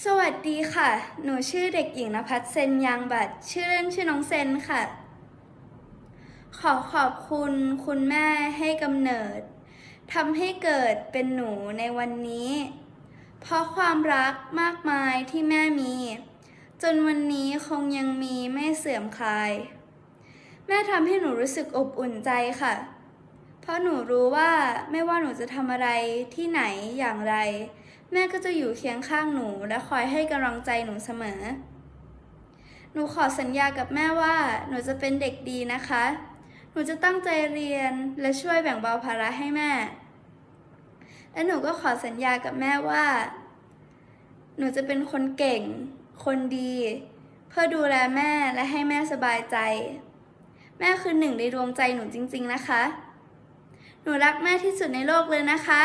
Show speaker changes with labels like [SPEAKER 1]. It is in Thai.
[SPEAKER 1] สวัสดีค่ะ หนูชื่อเด็กหญิงนภัสเซนยางบัตรชื่อเล่นชื่อน้องเซนค่ะ ขอขอบคุณคุณแม่ให้กำเนิดทำให้เกิดเป็นหนูในวันนี้ เพราะความรักมากมายที่แม่มี จนวันนี้คงยังมีไม่เสื่อมคลาย แม่ทำให้หนูรู้สึกอบอุ่นใจค่ะ เพราะหนูรู้ว่าไม่ว่าหนูจะทำอะไรที่ไหนอย่างไร แม่ก็จะอยู่เคียงข้างหนูและคอยให้กำลังใจหนูเสมอ หนูขอสัญญากับแม่ว่า หนูจะเป็นเด็กดีนะคะ หนูจะตั้งใจเรียนและช่วยแบ่งเบาภาระให้แม่ และหนูก็ขอสัญญากับแม่ว่า หนูจะเป็นคนเก่ง คนดี เพื่อดูแลแม่และให้แม่สบายใจ แม่คือหนึ่งในดวงใจหนูจริง ๆ นะคะ หนูรักแม่ที่สุดในโลกเลยนะคะ